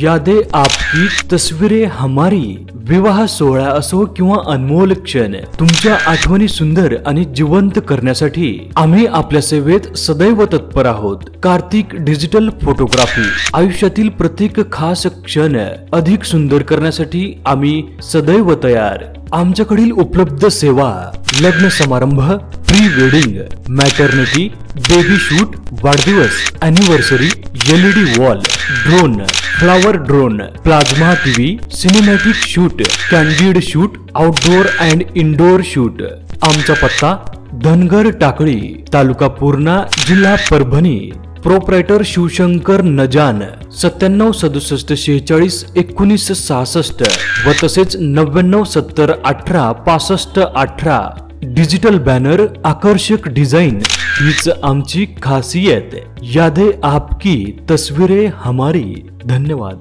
यादे आपकी तस्वीरे हमारी विवाह सोहळा असो किंवा अनमोल क्षण तुमच्या आठवणी सुंदर आणि जिवंत करण्यासाठी आम्ही आपल्या सेवेत सदैव तत्पर आहोत. कार्तिक डिजिटल फोटोग्राफी आयुष्यातील प्रत्येक खास क्षण अधिक सुंदर करण्यासाठी आम्ही सदैव तयार. आमच्याकडील उपलब्ध सेवा लग्न समारंभ pre wedding maternity baby shoot वाढदिवस anniversary LED wall drone flower drone plasma TV cinematic shoot candid shoot outdoor and indoor shoot आमचा पत्ता धनगर टाकळी तालुका पूर्णा जिल्हा परभणी. प्रोप्रायटर शिवशंकर नजान सत्त्याण्णव सदुसष्ट शेहेचाळीस एकोणीस सहासष्ट व तसेच नव्याण्णव सत्तर अठरा पासष्ट अठरा. डिजिटल बॅनर आकर्षक डिझाईन हीच आमची खासियत. यादे आपकी तस्वीरे हमारी. धन्यवाद.